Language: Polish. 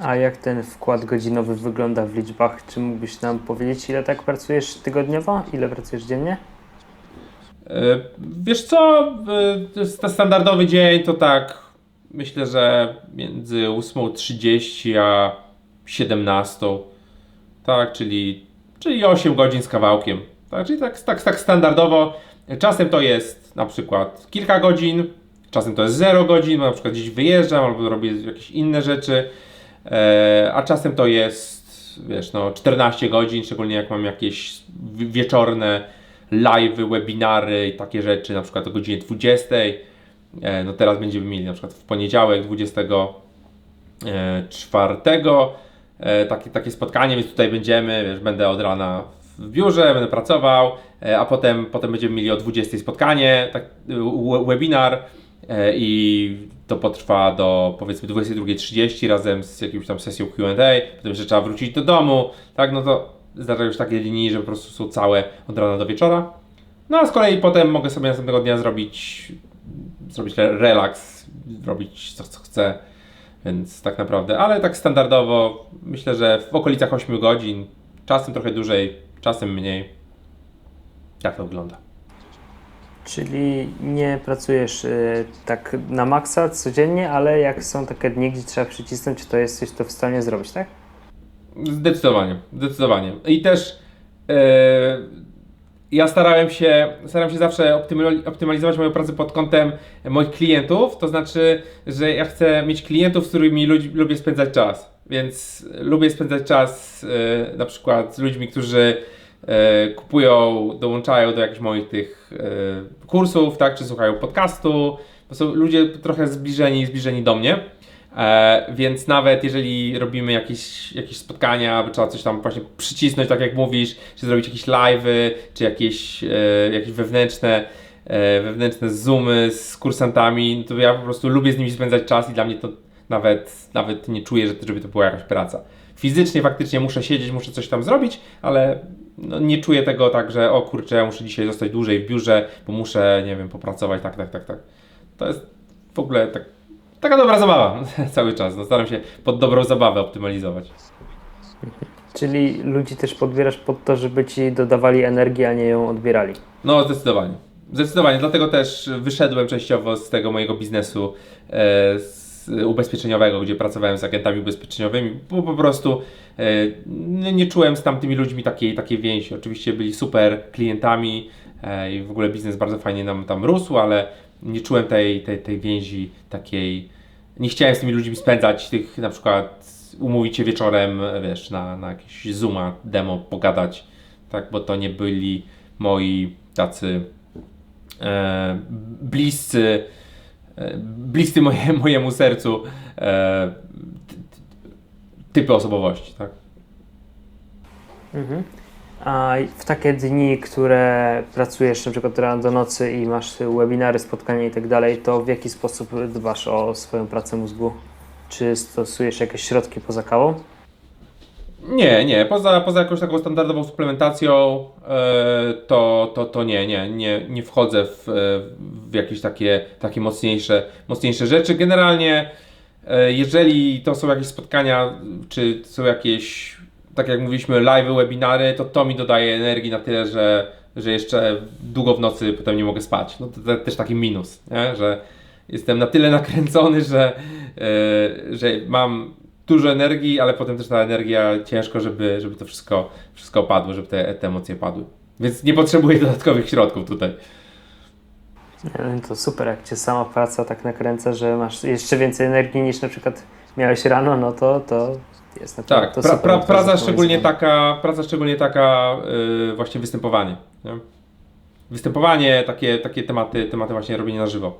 A jak ten wkład godzinowy wygląda w liczbach? Czy mógłbyś nam powiedzieć, ile tak pracujesz tygodniowo? Ile pracujesz dziennie? E, Wiesz co, e, standardowy dzień to tak, myślę, że między 8.30 a 17. Tak, czyli, czyli 8 godzin z kawałkiem. Tak, czyli tak, tak, tak standardowo. Czasem to jest na przykład kilka godzin, czasem to jest 0 godzin, bo na przykład gdzieś wyjeżdżam albo robię jakieś inne rzeczy, a czasem to jest, wiesz, no 14 godzin, szczególnie jak mam jakieś wi- wieczorne live, webinary i takie rzeczy, na przykład o godzinie 20. E, No teraz będziemy mieli na przykład w poniedziałek 24 e, takie, takie spotkanie, więc tutaj będziemy, wiesz, będę od rana w biurze, będę pracował, e, a potem, potem będziemy mieli o 20 spotkanie, tak, we- webinar e, i to potrwa do powiedzmy 22.30 razem z jakimś tam sesją Q&A, potem jeszcze trzeba wrócić do domu, tak, no to zdarzają się takie dni, że po prostu są całe od rana do wieczora. No a z kolei potem mogę sobie następnego dnia zrobić, zrobić re- relaks, zrobić co, co chcę, więc tak naprawdę, ale tak standardowo myślę, że w okolicach 8 godzin, czasem trochę dłużej, czasem mniej. Jak to wygląda? Czyli nie pracujesz y, tak na maksa codziennie, ale jak są takie dni, gdzie trzeba przycisnąć, to jesteś to w stanie zrobić, tak? Zdecydowanie, zdecydowanie. I też e, ja starałem się, starałem się zawsze optymali- optymalizować moją pracę pod kątem moich klientów, to znaczy, że ja chcę mieć klientów, z którymi ludzi, lubię spędzać czas. Więc lubię spędzać czas e, na przykład z ludźmi, którzy kupują, dołączają do jakichś moich tych e, kursów, tak, czy słuchają podcastu. To są ludzie trochę zbliżeni, zbliżeni do mnie. E, więc nawet jeżeli robimy jakieś, jakieś spotkania, aby trzeba coś tam właśnie przycisnąć, tak jak mówisz, czy zrobić jakieś live'y, czy jakieś, e, jakieś wewnętrzne, e, wewnętrzne zoomy z kursantami, to ja po prostu lubię z nimi spędzać czas i dla mnie to nawet, nawet nie czuję, że, żeby to była jakaś praca. Fizycznie faktycznie muszę siedzieć, muszę coś tam zrobić, ale no, nie czuję tego tak, że o kurczę, ja muszę dzisiaj zostać dłużej w biurze, bo muszę, nie wiem, popracować, tak, tak, tak, tak. To jest w ogóle tak, taka dobra zabawa cały czas. No, staram się pod dobrą zabawę optymalizować. Czyli ludzi też podbierasz pod to, żeby ci dodawali energii, a nie ją odbierali. No, zdecydowanie. Zdecydowanie, dlatego też wyszedłem częściowo z tego mojego biznesu e, z ubezpieczeniowego, gdzie pracowałem z agentami ubezpieczeniowymi, bo po prostu e, nie, czułem z tamtymi ludźmi takiej, takiej więzi. Oczywiście byli super klientami e, i w ogóle biznes bardzo fajnie nam tam rósł, ale nie czułem tej, tej, tej więzi takiej. Nie chciałem z tymi ludźmi spędzać tych na przykład umówić się wieczorem, wiesz, na, na jakieś Zooma, demo, pogadać, tak, bo to nie byli moi tacy e, bliscy, bliscy moje, mojemu sercu e, ty- ty- typy osobowości, tak. Mhm. A w takie dni, które pracujesz na przykład do nocy i masz webinary, spotkania i tak dalej, to w jaki sposób dbasz o swoją pracę mózgu? Czy stosujesz jakieś środki poza kawą? Nie, nie, poza, poza jakąś taką standardową suplementacją, e, to, to, to nie, nie, nie, nie wchodzę w, e, w jakieś takie, takie mocniejsze, mocniejsze rzeczy. Generalnie, e, jeżeli to są jakieś spotkania, czy są jakieś, tak jak mówiliśmy, live, webinary, to to mi dodaje energii na tyle, że, że jeszcze długo w nocy potem nie mogę spać. No to, to też taki minus, nie? że jestem na tyle nakręcony, że, e, że mam dużo energii, ale potem też ta energia ciężko, żeby, żeby to wszystko, wszystko opadło, żeby te, te emocje padły. Więc nie potrzebuję dodatkowych środków tutaj. No To super, jak cię sama praca tak nakręca, że masz jeszcze więcej energii niż na przykład miałeś rano, no to, to jest na Tak, to pra, pra, praca szczególnie taka, praca szczególnie taka yy, właśnie występowanie. Nie? Występowanie, takie, takie tematy, tematy właśnie robienie na żywo.